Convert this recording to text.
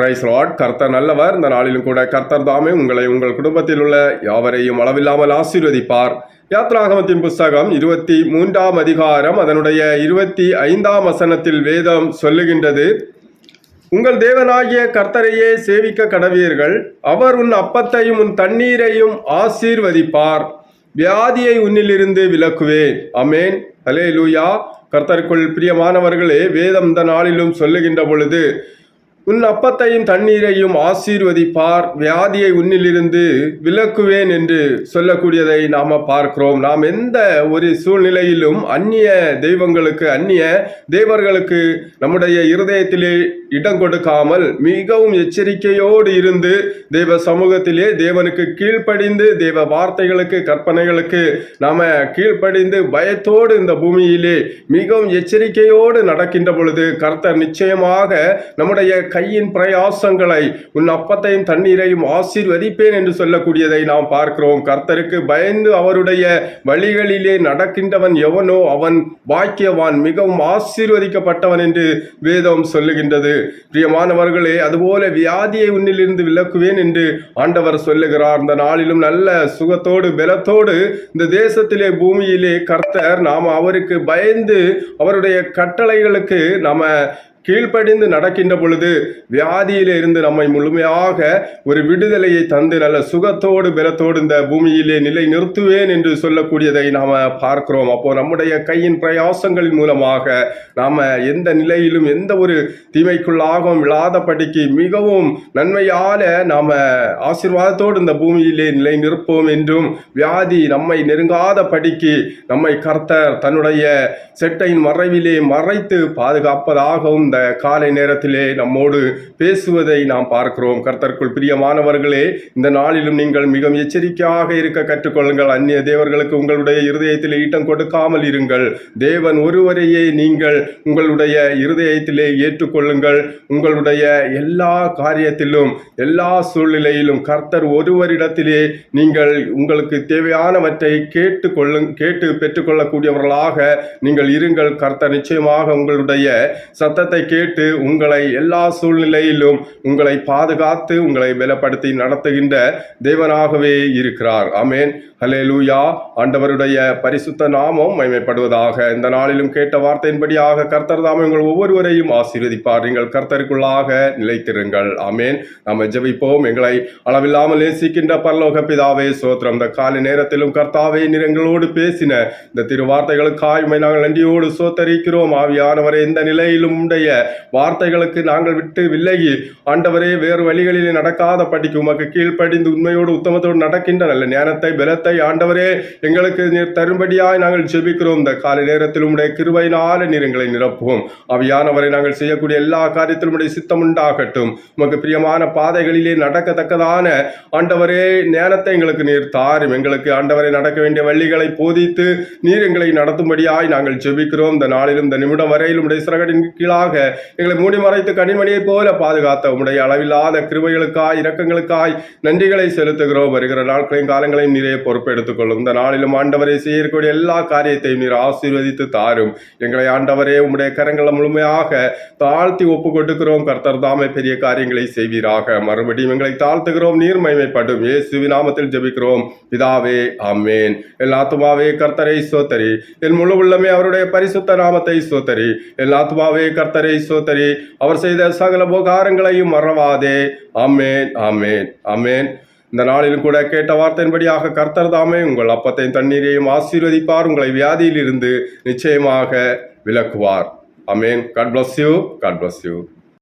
Price Lord கர்த்தர் நல்லவர். இந்த நாளிலும் கூட கர்த்தர் தாமே உங்களை உங்கள் குடும்பத்தில் உள்ள யாவரையும் அளவில்லாமல் ஆசீர்வதிப்பார். யாத்ராகமத்தின் புஸ்தகம் இருபத்தி மூன்றாம் அதிகாரம் அதனுடைய இருபத்தி ஐந்தாம் வசனத்தில் வேதம் சொல்லுகின்றது. உங்கள் தேவனாகிய கர்த்தரையே சேவிக்க கடவீர்கள். அவர் உன் அப்பத்தையும் உன் தண்ணீரையும் ஆசீர்வதிப்பார். வியாதியை உன்னிலிருந்து விலக்குவேன். அமேன் ஹலே லூயா கர்த்தருக்குள் பிரியமானவர்களே வேதம் இந்த நாளிலும் சொல்லுகின்ற பொழுது உன் அப்பத்தையும் தண்ணீரையும் ஆசீர்வதிப்பார். வியாதியை உன்னிலிருந்து விலக்குவேன் என்று சொல்லக்கூடியதை நாம் பார்க்கிறோம். நாம் எந்த ஒரு சூழ்நிலையிலும் அந்நிய தெய்வங்களுக்கு அந்நிய தேவர்களுக்கு நம்முடைய இருதயத்திலே இடம் கொடுக்காமல் மிகவும் எச்சரிக்கையோடு இருந்து தெய்வ சமூகத்திலே தேவனுக்கு கீழ்ப்படிந்து தெய்வ வார்த்தைகளுக்கு கற்பனைகளுக்கு நாம கீழ்ப்படிந்து பயத்தோடு இந்த பூமியிலே மிகவும் எச்சரிக்கையோடு நடக்கின்ற பொழுது கர்த்தர் நிச்சயமாக நம்முடைய கையின் பிரயாசங்களை உன் அப்பத்தையும் தண்ணீரையும் ஆசீர்வதிப்பேன் என்று சொல்லக்கூடியதை நாம் பார்க்கிறோம். கர்த்தருக்கு பயந்து அவருடைய வழிகளிலே நடக்கின்றவன் எவனோ அவன் பாக்கியவான் மிகவும் ஆசீர்வதிக்கப்பட்டவன் என்று வேதம் சொல்லுகின்றது. பிரியமானவர்களே அதுபோல வியாதியை உன்னிலிருந்து விலக்குவேன் என்று ஆண்டவர் சொல்லுகிறார். அந்த நாளிலும் நல்ல சுகத்தோடு பலத்தோடு இந்த தேசத்திலே பூமியிலே கர்த்தர் நாம் அவருக்கு பயந்து அவருடைய கட்டளைகளுக்கு நம்ம கீழ்ப்படிந்து நடக்கின்ற பொழுது வியாதியிலிருந்து நம்மை முழுமையாக ஒரு விடுதலையை தந்து நல்ல சுகத்தோடு பலத்தோடு இந்த பூமியிலே நிலை நிறுத்துவேன் என்று சொல்லக்கூடியதை நாம் பார்க்கிறோம். அப்போ நம்முடைய கையின் பிரயாசங்களின் மூலமாக நாம் எந்த நிலையிலும் எந்த ஒரு தீமைக்குள்ளாகவும் விழாதபடிக்கு மிகவும் நன்மையால நாம் ஆசீர்வாதத்தோடு இந்த பூமியிலே நிலை நிற்போம் என்றும் வியாதி நம்மை நெருங்காத படிக்கு நம்மை கர்த்தர் தன்னுடைய செட்டையின் மறைவிலே மறைத்து பாதுகாப்பதாகவும் இந்த காலை நேரத்திலே நம்மோடு பேசுவதை நாம் பார்க்கிறோம். கர்த்தருக்குள் பிரியமானவர்களே இந்த நாளிலும் நீங்கள் மிகவும் எச்சரிக்கையாக இருக்க கற்றுக்கொள்ளுங்கள். அந்நிய தேவர்களுக்கு உங்களுடைய இருதயத்தில் ஈட்டம் கொடுக்காமல் இருங்கள். தேவன் ஒருவரையே நீங்கள் உங்களுடைய இருதயத்திலே ஏற்றுக்கொள்ளுங்கள். உங்களுடைய எல்லா காரியத்திலும் எல்லா சூழ்நிலையிலும் கர்த்தர் ஒருவரிடத்திலே நீங்கள் உங்களுக்கு தேவையானவற்றை கேட்டுக்கொள்ளு கேட்டு பெற்றுக்கொள்ளக்கூடியவர்களாக நீங்கள் இருங்கள். கர்த்தர் நிச்சயமாக உங்களுடைய சத்தத்தை கேட்டு உங்களை எல்லா சூழ்நிலையிலும் உங்களை பாதுகாத்து உங்களை பலப்படுத்தி நடத்துகின்ற தேவனாகவே இருக்கிறார். அமேன் ஹலே லூயா ஆண்டவருடைய பரிசுத்த நாமம் மைமைப்படுவதாக இந்த நாளிலும் கேட்ட வார்த்தையின்படியாக கர்த்தர் தாமே உங்கள் ஒவ்வொருவரையும் ஆசீர்வதிப்பார். நீங்கள் கர்த்தருக்குள்ளாக நிலைத்திருங்கள். ஆமேன். நாம் ஜெபிப்போம். எங்களை அளவில்லாமல் நேசிக்கின்ற பரலோக பிதாவே சோத்திரம். இந்த காலை நேரத்திலும் கர்த்தாவே நிறங்களோடு பேசின இந்த திரு வார்த்தைகளுக்காய் நாங்கள் நன்றியோடு சோத்தரிக்கிறோம். ஆவியானவரை இந்த நிலையிலும் உடைய வார்த்தைகளுக்கு நாங்கள் விட்டு விலகி ஆண்டவரே வேறு வழிகளில் நடக்காத படிக்கு உமக்கு கீழ்ப்படிந்து உண்மையோடு உத்தமத்தோடு நடக்கின்ற நல்ல ஞானத்தை பலத்தை ஆண்டவரே எங்களுக்கு நீர் தரும்படியாய் நாங்கள் ஜெபிக்கிறோம். இந்த காலை நேரத்தில் உடைய கிருபையினால நீர் எங்களை நிரப்புவோம். அவையானவரை நாங்கள் செய்யக்கூடிய எல்லா காரியத்திலும் உடைய சித்தம் உண்டாகட்டும். உமக்கு பிரியமான பாதைகளிலே நடக்கத்தக்கதான ஆண்டவரே ஞானத்தை எங்களுக்கு நீர் தாரும். எங்களுக்கு ஆண்டவரை நடக்க வேண்டிய வழிகளை போதித்து நீர் எங்களை நடத்தும்படியாய் நாங்கள் ஜெபிக்கிறோம். இந்த நாளிலும் இந்த நிமிடம் வரையிலும் உடைய சிறகடின் கீழாக எங்களை மூடி மறைத்து கனிமணியைப் போல பாதுகாத்த உடைய அளவில்லாத கிருபைகளுக்காய் இரக்கங்களுக்காய் நன்றிகளை செலுத்துகிறோம். வருகிற நாட்களையும் காலங்களையும் நிறைய பொறுப்பெடுத்துக் கொள்ளும் இந்த நாளிலும் ஆண்டவரை செய்யக்கூடிய எல்லா காரியத்தையும் நீர் ஆசீர்வதித்து தாரும். எங்களை ஆண்டவரே உம்முடைய கரங்களை முழுமையாக தாழ்த்தி ஒப்பு கொடுக்கிறோம் கர்த்தர் தாமே பெரிய காரியங்களை செய்வீராக. மறுபடியும் எங்களை தாழ்த்துகிறோம். நீர் மைமைப்படும் இயேசு நாமத்தில் ஜபிக்கிறோம். பிதாவே ஆமேன். எல்லாத்துமாவே கர்த்தரை சோத்தரி என் முழு உள்ளமே அவருடைய பரிசுத்த நாமத்தை சோத்தரி எல்லாத்துமாவே கர்த்தரை சோத்தரி அவர் செய்த சகல உபகாரங்களையும் மறவாதே. அமேன் அமேன் அமேன் இந்த நாளிலும் கூட கேட்ட வார்த்தையின்படியாக கர்த்தர் தாமே உங்கள் அப்பத்தையும் தண்ணீரையும் ஆசீர்வதிப்பார் உங்களை வியாதியிலிருந்து நிச்சயமாக விலக்குவார். Amen God bless you God bless you